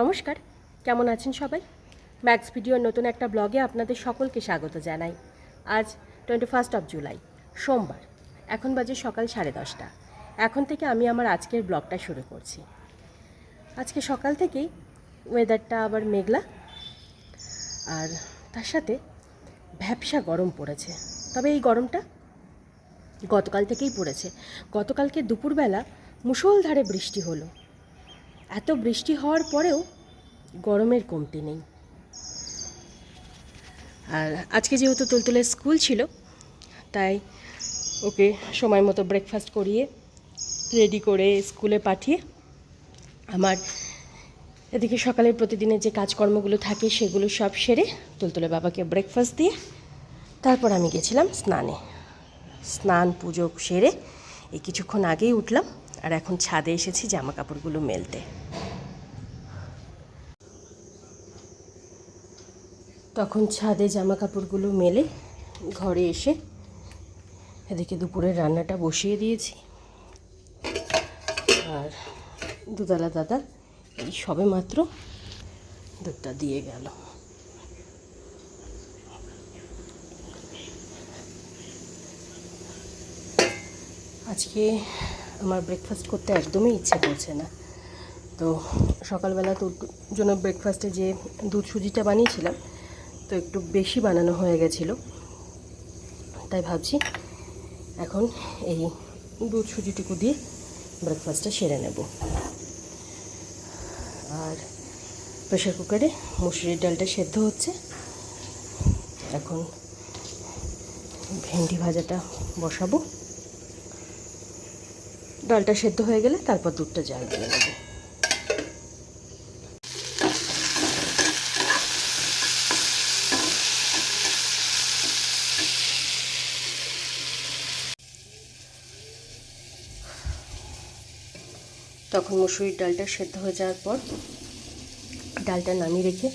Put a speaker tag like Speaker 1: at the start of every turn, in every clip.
Speaker 1: নমস্কার, কেমন আছেন সবাই? ম্যাক্স ভিডিওর নতুন একটা ব্লগে আপনাদের সকলকে স্বাগত জানাই। আজ টোয়েন্টি ফার্স্ট অফ জুলাই সোমবার, এখন বাজে সকাল সাড়ে দশটা। এখন থেকে আমি আমার আজকের ব্লগটা শুরু করছি। আজকে সকাল থেকেই ওয়েদারটা আবার মেঘলা, আর তার সাথে ভ্যাপসা গরম পড়েছে। তবে এই গরমটা গতকাল থেকেই পড়েছে। গতকালকে দুপুরবেলা মুষলধারে বৃষ্টি হলো। এত বৃষ্টি হওয়ার পরেও গরমের কমতি নেই। আর আজকে যেহেতু তুলতুলের স্কুল ছিল, তাই ওকে সময় মতো ব্রেকফাস্ট করিয়ে রেডি করে স্কুলে পাঠিয়ে আমার এদিকে সকালের প্রতিদিনের যে কাজকর্মগুলো থাকে সেগুলো সব সেরে তুলতুলে বাবাকে ব্রেকফাস্ট দিয়ে তারপর আমি গেছিলাম স্নানে। স্নান পুজো সেরে এই কিছুক্ষণ আগেই উঠলাম আর এখন ছাদে এসেছি জামা কাপড়গুলো মেলতে। তখন ছাদে জামা কাপড়গুলো মেলে ঘরে এসে এদিকে দুপুরের রান্নাটা বসিয়ে দিয়েছি। আর দুতলা দাদা এই সবে মাত্র দুধটা দিয়ে গেল। আজকে আমার ব্রেকফাস্ট করতে একদমই ইচ্ছে করছে না। তো সকালবেলা তো জন্য ব্রেকফাস্টে যে দুধ সুজিটা বানিয়েছিলাম তো একটু বেশি বানানো হয়ে গেছিল। তাই ভাবছি এখন এই দুধ সুজিটুকু দিয়ে ব্রেকফাস্টটা সেরে নেব। আর প্রেশার কুকারে মুসুরির ডালটা সেদ্ধ হচ্ছে। এখন ভেন্ডি ভাজাটা বসাবো। ডালটা সেদ্ধ হয়ে গেলে তারপর দুধটা জাল দিয়ে নেব। তখন মসুরির ডালটা সেদ্ধ হয়ে যাওয়ার পর ডালটা নামিয়ে রেখে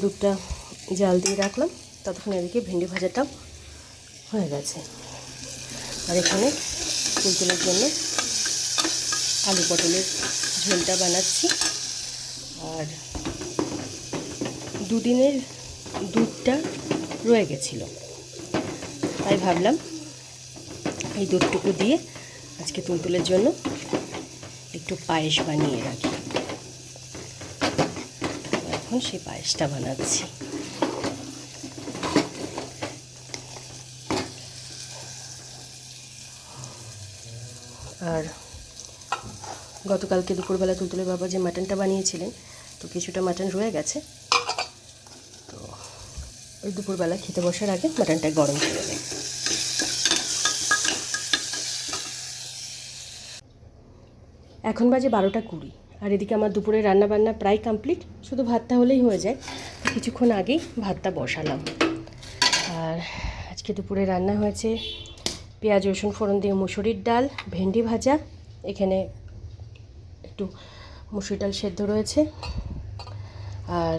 Speaker 1: দুধটা জাল দিয়ে রাখলাম। ততক্ষণ এদিকে ভেন্ডি ভাজাটাও হয়ে গেছে। আর এখানে তুলতুলের জন্য আলু পটলের ঝোলটা বানাচ্ছি। আর দুদিনের দুধটা রয়ে গেছিল। তাই ভাবলাম এই দুধটুকু দিয়ে আজকে তুলতুলের জন্য একটু পায়েস বানিয়ে রাখি। এখন সেই পায়েসটা বানাচ্ছি। আর গতকালকে দুপুরবেলা তুলতুলে বাবা যে মাটনটা বানিয়েছিলেন, তো কিছুটা মাটন রয়ে গেছে। তো ওই দুপুরবেলা খেতে বসার আগে মাটনটা গরম করে দেয় এখন বাজে বারোটা কুড়ি। আর এদিকে আমার দুপুরে রান্না বান্না প্রায় কমপ্লিট। শুধু ভাতটা হলেই হয়ে যায়। কিছুক্ষণ আগেই ভাতটা বসালাম। আর আজকে দুপুরে রান্না হয়েছে পেঁয়াজ, রসুন, ফোড়ন দিয়ে মুসুরির ডাল, ভেন্ডি ভাজা। এখানে একটু মুসুরি ডাল সেদ্ধ রয়েছে। আর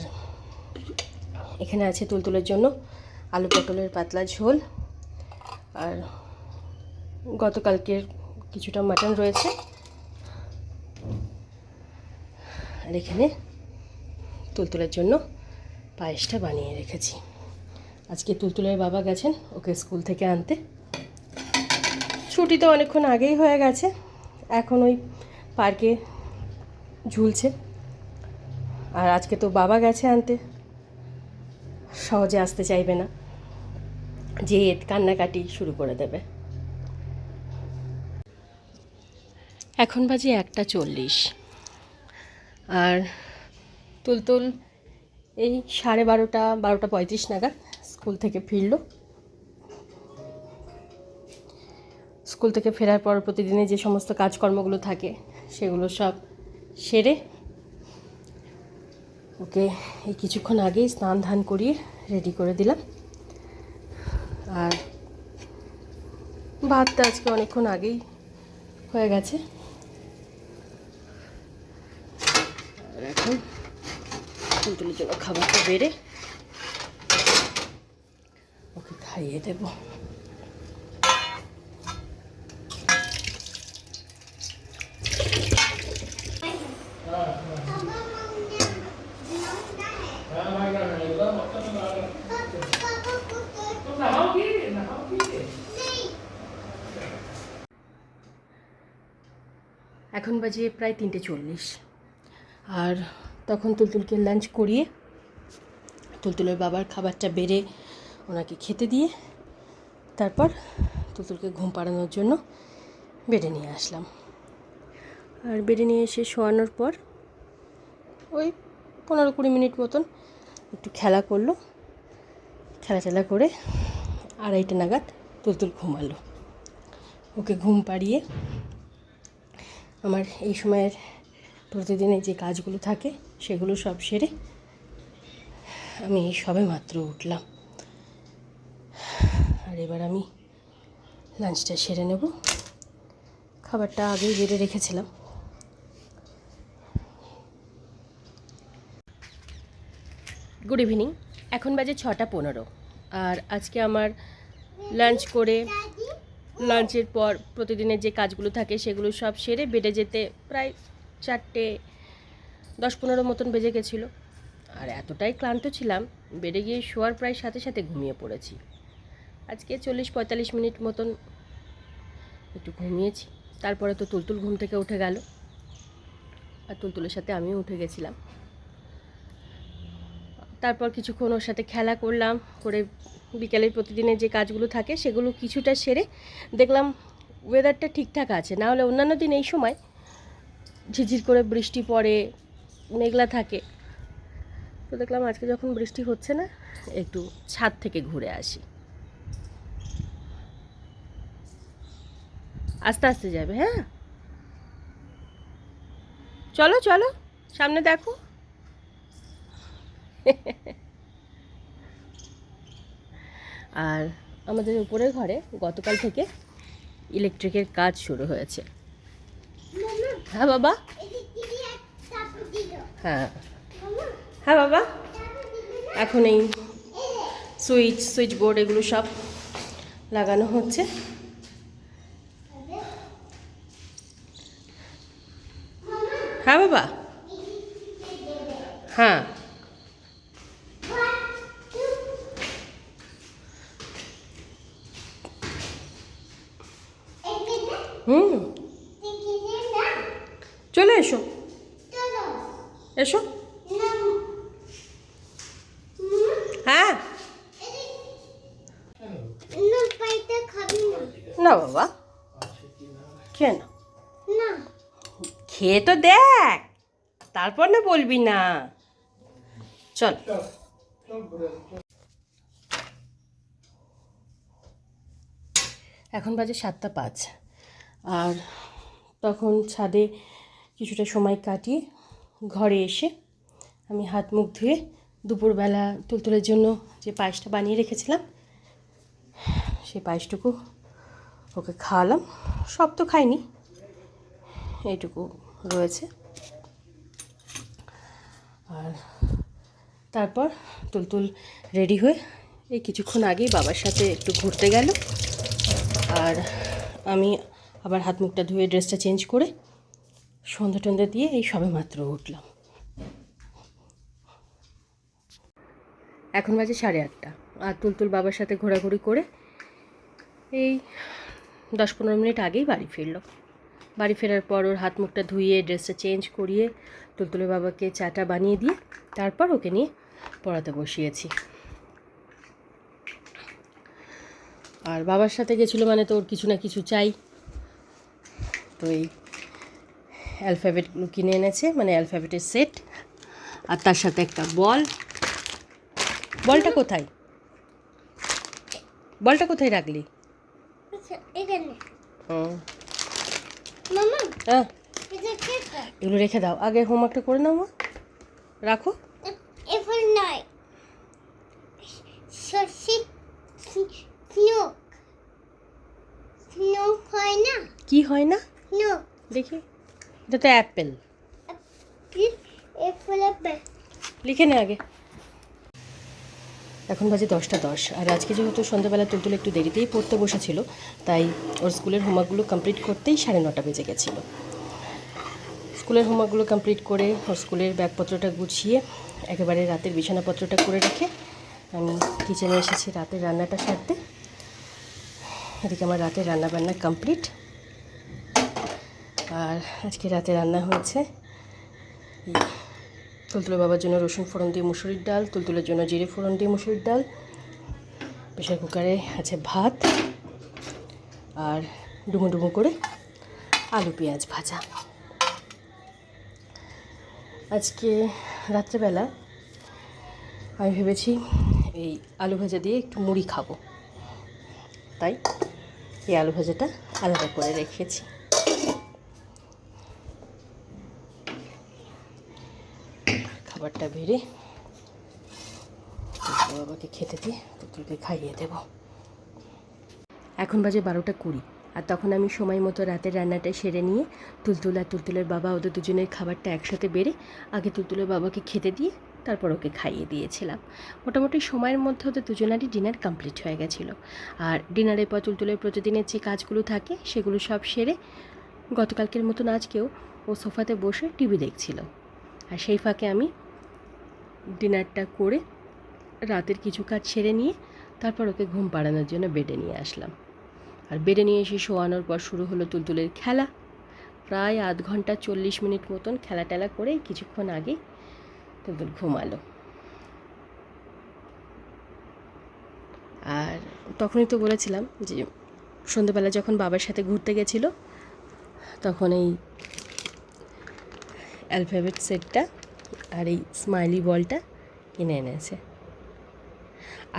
Speaker 1: এখানে আছে তুলতুলের জন্য আলু পটলের পাতলা ঝোল। আর গতকালকের কিছুটা মাটন রয়েছে। আর এখানে তুলতুলের জন্য পায়েসটা বানিয়ে রেখেছি। আজকে তুলতুলের বাবা গেছেন ওকে স্কুল থেকে আনতে। ছুটি তো অনেকক্ষণ আগেই হয়ে গেছে। এখন ওই পার্কে ঝুলছে। আর আজকে তো বাবা গেছে আনতে। সহজে আসতে চাইবে না। যে কান্নাকাটি শুরু করে দেবে। এখন বাজে একটা চল্লিশ। আর তুলতুল, এই সাড়ে বারোটা বারোটা পঁয়ত্রিশ নাগাদ স্কুল থেকে ফিরল। স্কুল থেকে ফেরার পর প্রতিদিনে যে সমস্ত কাজকর্মগুলো থাকে, সেগুলো সব সেরে ওকে এই কিছুক্ষণ আগেই স্নান ধান করিয়ে রেডি করে দিলাম। আর ভাতটা আজকে অনেকক্ষণ আগেই হয়ে গেছে। আর এখন তুলে চলো খাবারটা বেড়ে ওকে খাইয়ে দেব। এখন বাজে প্রায় তিনটে চল্লিশ। আর তখন তুলতুলকে লাঞ্চ করিয়ে তুলতুলের বাবার খাবারটা বেড়ে ওনাকে খেতে দিয়ে তারপর তুলতুলকে ঘুম পাড়ানোর জন্য বেডে নিয়ে আসলাম। আর বেডে নিয়ে এসে শোয়ানোর পর ওই পনেরো কুড়ি মিনিট মতন একটু খেলা করল। খেলা টেলা করে আড়াইটা নাগাদ তুলতুল ঘুমালো। ওকে ঘুম পাড়িয়ে আমার এই সময়ের প্রতিদিনের যে কাজগুলো থাকে, সেগুলো সব সেরে আমি সবে মাত্র উঠলাম। আর এবার আমি লাঞ্চটা সেরে নেব। খাবারটা আগেই বেড়ে রেখেছিলাম। গুড ইভিনিং এখন বাজে ছটা পনেরো। আর আজকে আমার লাঞ্চ করে লাঞ্চের পর প্রতিদিনের যে কাজগুলো থাকে, সেগুলো সব সেরে বেডে যেতে প্রায় চারটে দশ পনেরো মতন বেজে গেছিল। আর এতটাই ক্লান্ত ছিলাম, বেডে গিয়ে শোয়ার প্রায় সাথে সাথে ঘুমিয়ে পড়েছি। আজকে চল্লিশ পঁয়তাল্লিশ মিনিট মতন একটু ঘুমিয়েছি, তারপরে তো তুলতুল ঘুম থেকে উঠে গেল। আর তুলতুলের সাথে আমিও উঠে গেছিলাম। তারপর কিছুক্ষণ ওর সাথে খেলা করলাম, করে বিকেলের প্রতিদিনের যে কাজগুলো থাকে সেগুলো কিছুটা সেরে দেখলাম ওয়েদারটা ঠিকঠাক আছে, না হলে অন্যান্য দিন এই সময় ঝিঝির করে বৃষ্টি পড়ে, মেঘলা থাকে। তো দেখলাম আজকে যখন বৃষ্টি হচ্ছে না, একটু ছাদ থেকে ঘুরে আসি। আস্তে আস্তে যাবে হ্যাঁ? চলো চলো, সামনে দেখো। আর আমাদের উপরের ঘরে গতকাল থেকে ইলেকট্রিকের কাজ শুরু হয়েছে। হ্যাঁ বাবা? হ্যাঁ। হ্যাঁ বাবা? এখন এই সুইচ সুইচ বোর্ড এগুলো সব লাগানো হচ্ছে হ্যাঁ বাবা হ্যাঁ হুম চলে এসো এসো। হ্যাঁ। না বাবা কেন খেয়ে তো দেখ, তারপর না বলবি না। চল। এখন বাজে সাতটা পাঁচ, আর তখন ছাদে কিছুটা সময় কাটিয়ে ঘরে এসে আমি হাত মুখ ধুয়ে দুপুরবেলা তুলতুলের জন্য যে পায়েসটা বানিয়ে রেখেছিলাম, সেই পায়েসটুকু ওকে খাওয়ালাম। সব তো খাইনি, এইটুকু রয়েছে। আর তারপর তুলতুল রেডি হয়ে এই কিছুক্ষণ আগেই বাবার সাথে একটু ঘুরতে গেল। আর আমি আবার হাত মুখটা ধুয়ে ড্রেসটা চেঞ্জ করে সন্ধ্যা টন্ধা দিয়ে এই সবে মাত্র উঠলাম। এখন বাজে সাড়ে আটটা। আর তুলতুল বাবার সাথে ঘোরাঘুরি করে এই দশ পনেরো মিনিট আগেই বাড়ি ফিরলো। বাড়ি ফেরার পর ওর হাত মুখটা ধুইয়ে ড্রেসটা চেঞ্জ করিয়ে তুলতুলের বাবাকে চাটা বানিয়ে দিয়ে তারপর ওকে নিয়ে পড়াতে বসিয়েছি। আর বাবার সাথে গেছিল মানে তো ওর কিছু না কিছু চাই। তো এই অ্যালফাবেটগুলো কিনে এনেছে মানে অ্যালফাবেটের সেট আর তার সাথে একটা বল বলটা কোথায়? বলটা কোথায় রাখলি? হ্যাঁ এগুলো রেখে দাও। আগে হোমওয়ার্কটা করে নাও মা। রাখো।
Speaker 2: নয়। হয় না?
Speaker 1: কি হয় না? দেখি। এটা তো অ্যাপেল। লিখে নে আগে। এখন বাজে দশটা দশ, আর আজকে যেহেতু সন্ধ্যাবেলা তুলতুল একটু দেরিতেই পড়তে বসেছিল, তাই ওর স্কুলের হোমওয়ার্কগুলো কমপ্লিট করতেই সাড়ে নটা বেজে গেছিল। স্কুলের হোমওয়ার্কগুলো কমপ্লিট করে ওর স্কুলের ব্যাগপত্রটা গুছিয়ে, একেবারে রাতের বিছানাপত্রটা করে রেখে আমি কিচেনে এসেছি রাতের রান্নাটা সারতে। এদিকে আমার রাতের রান্নাবান্না কমপ্লিট। আর আজকে রাতে রান্না হয়েছে। তুলতুলে বাবার জন্য রসুন ফোড়ন দিয়ে মুসুরির ডাল, তুলতুলের জন্য জিরে ফোড়ন দিয়ে মুসুরির ডাল, প্রেশার কুকারে আছে ভাত, আর ডুমো ডুমো করে আলু পেঁয়াজ ভাজা। আজকে রাত্রেবেলা আমি ভেবেছি এই আলু ভাজা দিয়ে একটু মুড়ি খাব। তাই এই আলু ভাজাটা আলাদা করে রেখেছি। খাবারটা বেড়ে বাবাকে খেতে দিয়ে পুতুলকে খাইয়ে দেব। এখন বাজে বারোটা কুড়ি, আর তখন আমি সময় মতো রাতের রান্নাটা সেরে নিয়ে তুলতুল আর তুলতুলের বাবা, ওদের দুজনের খাবারটা একসাথে বেড়ে আগে তুলতুলের বাবাকে খেতে দিয়ে তারপর ওকে খাইয়ে দিয়েছিলাম। মোটামুটি সময়ের মধ্যে ওদের দুজনারই ডিনার কমপ্লিট হয়ে গেছিল। আর ডিনারের পর তুলতুলের প্রতিদিনের যে কাজগুলো থাকে, সেগুলো সব সেরে গতকালকের মতন আজকেও ও সোফাতে বসে টিভি দেখছিল। আর সেই ফাঁকে আমি ডিনারটা করে রাতের কিছু কাজ সেরে নিয়ে তারপর ওকে ঘুম পাড়ানোর জন্য বেডে নিয়ে আসলাম। আর বেডে নিয়ে এসে শোয়ানোর পর শুরু হলো তুলতুলের খেলা। প্রায় আধ ঘণ্টা চল্লিশ মিনিট মতন খেলা টেলা করে কিছুক্ষণ আগে তুলতুল ঘুমালো। আর তখনই তো বলেছিলাম যে সন্ধ্যেবেলা যখন বাবার সাথে ঘুরতে গেছিল, তখন এই অ্যালফাবেট সেটটা আর এই স্মাইলি বলটা কিনে এনেছে।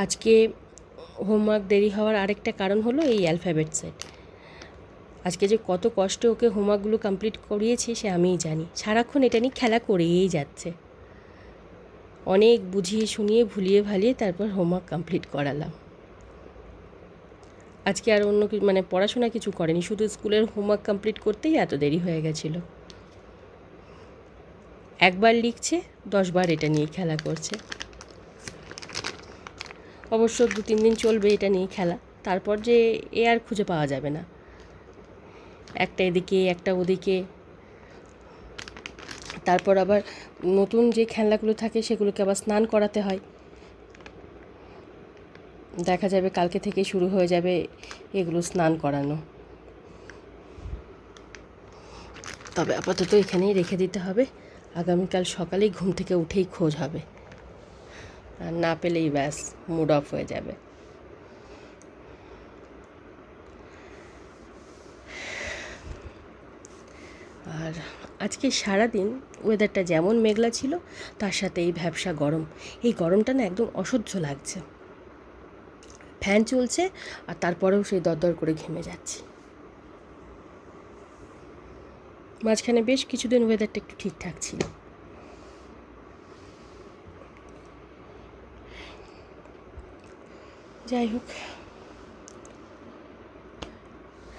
Speaker 1: আজকে হোমওয়ার্ক দেরি হওয়ার আরেকটা কারণ হলো এই অ্যালফাবেট সেট আজকে যে কত কষ্টে ওকে হোমওয়ার্কগুলো কমপ্লিট করিয়েছি সে আমিই জানি। সারাক্ষণ এটা নিয়ে খেলা করেই যাচ্ছে। অনেক বুঝিয়ে শুনিয়ে ভুলিয়ে ভালিয়ে তারপর হোমওয়ার্ক কমপ্লিট করালাম। আজকে আর অন্য মানে পড়াশোনা কিছু করেনি, শুধু স্কুলের হোমওয়ার্ক কমপ্লিট করতেই এত দেরি হয়ে গেছিল। একবার লিখছে, দশবার এটা নিয়ে খেলা করছে। অবশ্য দু তিন দিন চলবে এটা নিয়ে খেলা, তারপর যে এ আর খুঁজে পাওয়া যাবে না। একটা এদিকে, একটা ওদিকে। তারপর আবার নতুন যে খেলনাগুলো থাকে সেগুলোকে আবার স্নান করাতে হয়। দেখা যাবে কালকে থেকে শুরু হয়ে যাবে এগুলো স্নান করানো। তবে আপাতত এখানেই রেখে দিতে হবে। আগামীকাল সকালেই ঘুম থেকে উঠেই খোঁজ হবে। আর না পেলেই ব্যাস মুড অফ হয়ে যাবে। আর আজকে সারাদিন ওয়েদারটা যেমন মেঘলা ছিল, তার সাথে এই ভ্যাবসা গরম। এই গরমটা না একদম অসহ্য লাগছে। ফ্যান চলছে, আর তারপরেও সেই দরদর করে ঘেমে যাচ্ছি। মাঝখানে বেশ কিছুদিন ওয়েদারটা একটু ঠিকঠাক ছিল। যাই হোক,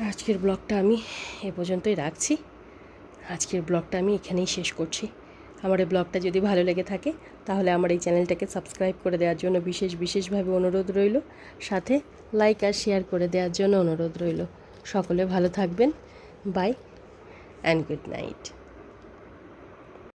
Speaker 1: আজকের ব্লগটা আমি এ পর্যন্তই রাখছি। আজকের ব্লগটা আমি এখানেই শেষ করছি। আমার এই ব্লগটা যদি ভালো লেগে থাকে, তাহলে আমার এই চ্যানেলটাকে সাবস্ক্রাইব করে দেওয়ার জন্য বিশেষ বিশেষভাবে অনুরোধ রইল। সাথে লাইক আর শেয়ার করে দেওয়ার জন্য অনুরোধ রইল। সকলে ভালো থাকবেন। Bye and good night